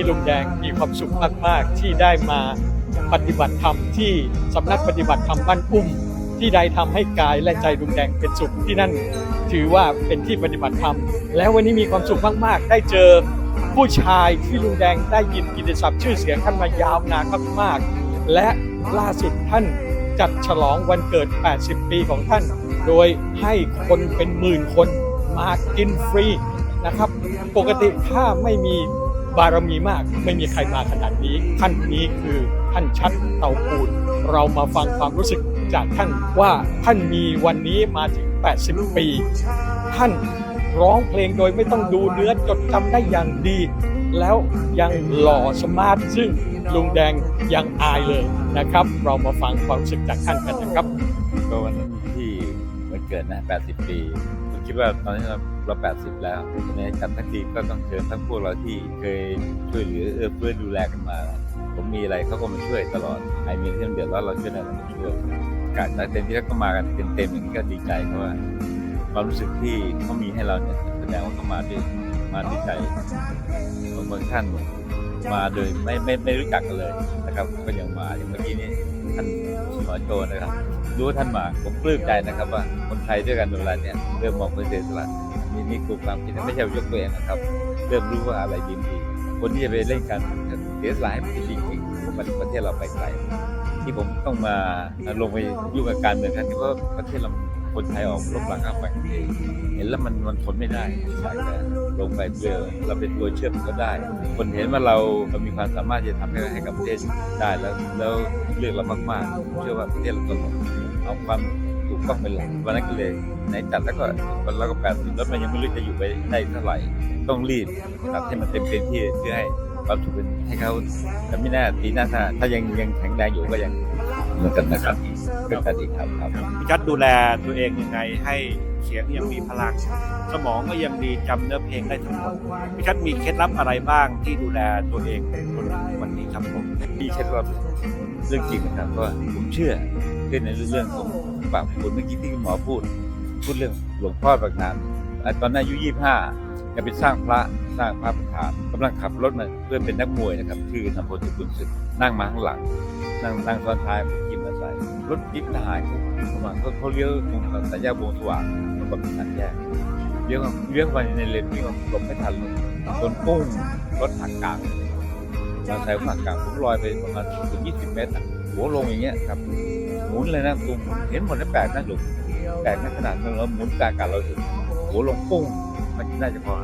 นี้ลุงแดงมีความสุขมาก ๆ ที่ได้มาปฏิบัติธรรมที่สำนักปฏิบัติธรรมบ้านอุ้ม ที่ใดทำให้กายและใจลุงแดงเป็นสุขที่นั่นถือว่าเป็นที่ปฏิบัติธรรม แล้ววันนี้มีความสุขมาก ๆ ได้เจอผู้ชายที่ลุงแดงได้ยินกิตติศัพท์ชื่อเสียงท่านมายาวนานมากๆและล่าสุดท่านจัดฉลองวันเกิด 80 ปีของท่าน โดยให้คนเป็นหมื่นคนมากินฟรีนะครับ ปกติถ้าไม่มี บารมีมากไม่มีใครมาขนาดนี้ท่านนี้คือท่านชัดเตาปูน เรามาฟังความรู้สึกจากท่านว่าท่านมีวันนี้มาถึง 80 ปี ท่านร้องเพลงโดยไม่ต้องดูเนื้อจดจำได้อย่างดี แล้วยังหล่อสมาร์ทซึ่งลุงแดงยังอายเลยนะครับ เรามาฟังความรู้สึกจากท่านกันนะครับก็วันนั้ที่วันเกิดนะ 80 ปี คิดว่าตอนนี้เราเรา80แล้วในจัดทั้งทีก็ต้องเชิญทั้งพวกเราที่เคยช่วยเหลือเอื้อเฟื้อดูแลกันมา ผมมีอะไรเขาก็มาช่วยตลอดใครมีเรื่องเดือดร้อนเราช่วยได้เราช่วยการเต็มที่แล้วก็มากันเต็มๆอย่างนี้ก็ดีใจเพราะว่าความรู้สึกที่เขามีให้เราเนี่ยแสดงว่าเขามาด้วยมาด้วยใจบางบางท่านมาโดยไม่ไม่ไม่รู้จักกันเลยนะครับ ก็ยังมาอย่างเมื่อกี้นี้ท่านหมอโจนะครับ รู้ท่านมาผมปลื้มใจนะครับว่าคนไทยด้วยกันเวลาเนี่ยเริ่มมองเป็นเสียสละมีนี่คือความคิดนไม่ใช่ยกตัวเองนะครับ เริ่มรู้ว่าอะไรดีดีคนที่จะไปเล่นการเสียสละให้มันจริงจริงมันประเทศเราไปไกลที่ผมต้องมาลงไปยุ่งกับการเมืองครั้งนี้เพราะประเทศเราคนไทยออกรบหลังข้ามฝั่งเองเห็นแล้วมันมันทนไม่ได้อยากจะลงไปเพื่อเราเป็นตัวเชื่อมก็ได้ คนเห็นว่าเราเรามีความสามารถที่จะทำให้ให้กับประเทศได้แล้วแล้วเลือกเรามากๆผมเชื่อว่าประเทศเราต้อง เอาความถูกต้องเป็นหลักวันนั้นก็เลยไหนจัดแล้วก็วันละก็แปดสิบแล้วมันยังไม่รู้จะอยู่ไปได้เท่าไหร่ต้องรีบจัดให้มันเต็มเต็มที่เพื่อให้ความสุขเป็นให้เขาแต่ไม่แน่ปีหน้าถ้าถ้ายังยังแข็งแรงอยู่ก็ยังเหมือนกันนะครับก็จัดอีกครับครับพี่ชัดดูแลตัวเองยังไงให้ สียงยังมีพลัง สมองก็ยังดีจำเนื้อเพลงได้ทั้งหมดพี่ชัดมีเคล็ดลับอะไรบ้างที่ดูแลตัวเองจนวันนี้ครับผมที่เช็ดว่าเรื่องจริงนะครับว่าผมเชื่อเชื่องในเรื่องของปากคุณเมื่อกี้ที่คุณหมอพูด พูดเรื่องหลวงพ่อประงานตอนนั้นอายุยี่ห้าจะไปสร้างพระสร้างพระประธานกำลังขับรถมาเพื่อเป็นนักมวยนะครับ คือนำพลสุขุนศึกนั่งมาข้างหลัง นั่งนั่งซ้อนท้ายผมกินมาใส่ รถจิ๊บทหารเขามาเขาเขาเลี้ยวตรงสายแยกวงสว่างมันก็เป็นทางแยกเลี้ยวเลี้ยวไปในเลนนี้ก็หลบไม่ทันเลยจนปุ้งรถหักกลางเราใช้หักกลางผมลอยไปประมาณถึง20เมตรอะหัวลงอย่างเงี้ยครับหมุนเลยนะตุ้มเห็นหมดแล้วแปลกนะหลุมแปลกนะขนาดนั้นเราหมุนกลางกาศเราถึงหัวลงปุ้งมันน่าจะพอ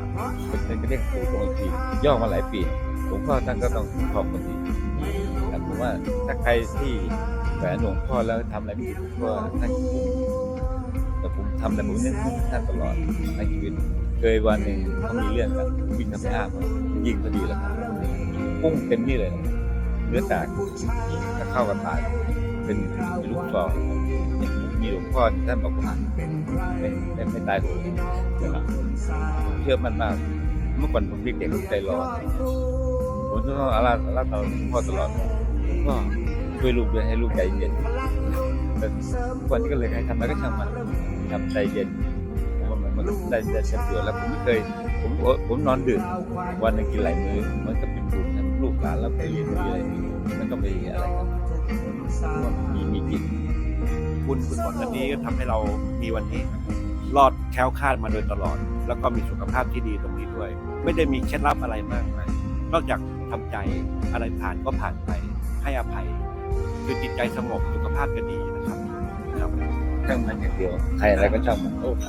เป็นกระเด้งตูดลงอีกทีย่อมาหลายปีหลวงพ่อท่านก็ต้องขอบคนดีครับผมว่าถ้าใครที่ แฝงหลวงพ่อแล้วทำอะไรไม่ผิดก็ท่านคุ้มแต่ผมทำอะไรผมนึกถึงท่านตลอดในชีวิตเคยวันหนึ่งเขามีเรื่องกันวิ่งกันไปอ้ายิงพอดีแล้วปุ้งเต็มนี่เลยเลือแตกถ้าเข้ากันตายเป็นเป็นลูกซองมีหลวงพ่อท่านบอกว่าไม่ไม่ไม่ตายเลยนะครับผมเชื่อมันมาก เมื่อก่อนผมเด็กๆใจร้อนผมต้องอาราอาราต่อหลวงพ่อตลอดก็ ช่วยลูกด้วยให้ลูกใจเย็นแต่ทุกวันนี้ก็เลยใครทำอะไรก็ช่างมันทำใจเย็นผมว่ามันมันได้ได้เฉลี่ยแล้วผมไม่เคยผมผมนอนดึกวันหนึงกินหลายมื้อมันก็เป็นบุญนะลูกหลานเราไปเรียนไปอะไรมันต้องไปอะไรกันผมว่ามีมีจิตคุณคุณหมอท่านนี้ก็ทำให้เรามีวันนี้ รอดแคล้วคลาดมาโดยตลอด แล้วก็มีสุขภาพที่ดีตรงนี้ด้วย ไม่ได้มีเคล็ดลับอะไรมากมายนอกจากทำใจอะไรผ่านก็ผ่านไปให้อภัย คือจิตใจสงบสุขภาพก็ดีนะครับครับช่างมันอย่างเดียว ใครอะไรก็ช่างมันโอ้โห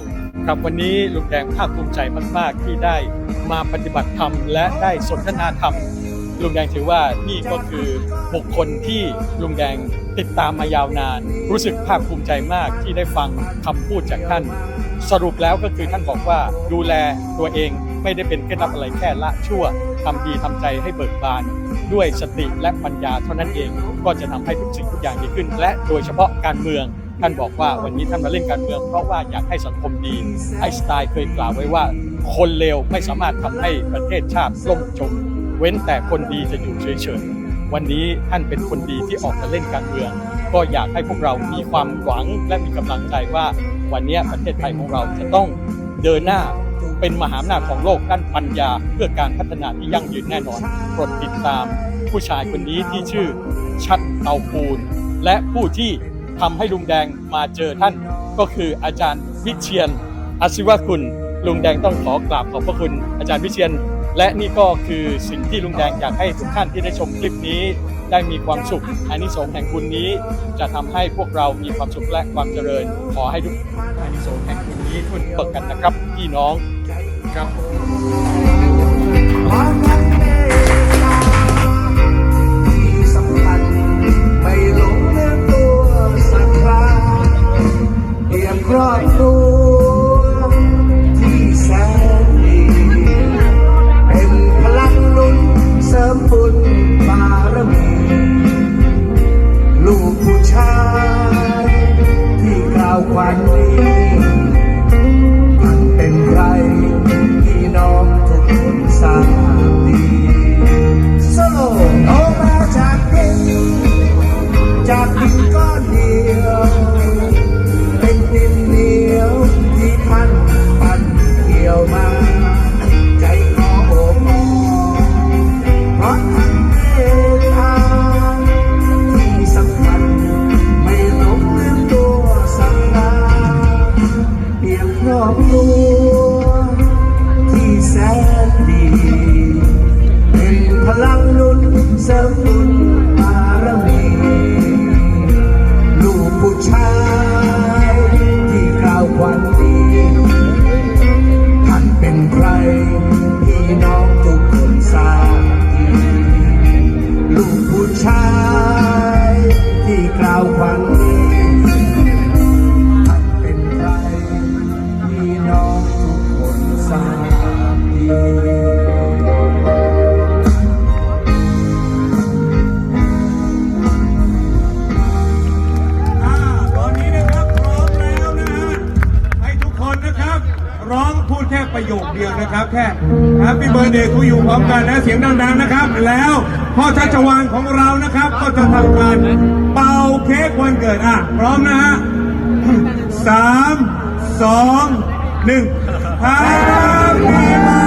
ครับวันนี้ลุงแดงภาคภูมิใจมาก ๆ ที่ได้มาปฏิบัติธรรมและได้สนทนาธรรมลุงแดงถือว่านี่ก็คือบุคคลที่ลุงแดงติดตามมายาวนาน รู้สึกภาคภูมิใจมากที่ได้ฟังคำพูดจากท่าน สรุปแล้วก็คือท่านบอกว่าดูแลตัวเองไม่ได้เป็นเคล็ดลับอะไรแค่ละชั่ว ทำดีทำใจให้เบิกบาน ด้วยสติและปัญญาเท่านั้นเอง ก็จะทำให้ทุกสิ่งทุกอย่างดีขึ้น และโดยเฉพาะการเมืองท่านบอกว่าวันนี้ท่านมาเล่นการเมือง เพราะว่าอยากให้สังคมดีไอสไตล์เคยกล่าวไว้ว่า คนเลวไม่สามารถทำให้ประเทศชาติล่มจม เว้นแต่คนดีจะอยู่เฉยๆวันนี้ท่านเป็นคนดีที่ออกมาเล่นการเมือง ก็อยากให้พวกเรามีความหวังและมีกำลังใจว่า วันนี้ประเทศไทยของเราจะต้องเดินหน้า เป็นมหาอำนาจของโลกด้านปัญญาเพื่อการพัฒนาที่ยั่งยืนแน่นอนโปรดติดตาม ผู้ชายคนนี้ที่ชื่อชัดเตาปูน และผู้ที่ทำให้ลุงแดงมาเจอท่าน ก็คืออาจารย์วิเชียนอาชีวคุณ ลุงแดงต้องขอกราบขอบพระคุณ อาจารย์วิเชียน และนี่ก็คือสิ่งที่ลุงแดงอยากให้ทุกท่านที่ได้ชมคลิปนี้ ได้มีความสุขอานิสงส์แห่งบุญนี้ จะทำให้พวกเรามีความสุขและความเจริญ ขอให้ทุกอานิสงส์แห่งบุญ นี้ทุนเปิดกันนะครับพี่น้องครับ ประโยคเดียวนะครับ แค่ Happy Birthday to you พร้อมกันนะเสียงดังๆนะครับ แล้วพ่อชัชวานของเรานะครับ ก็จะทำการเป่าเค้กวันเกิดอะ พร้อมนะฮะสามสองหนึ่ง Happy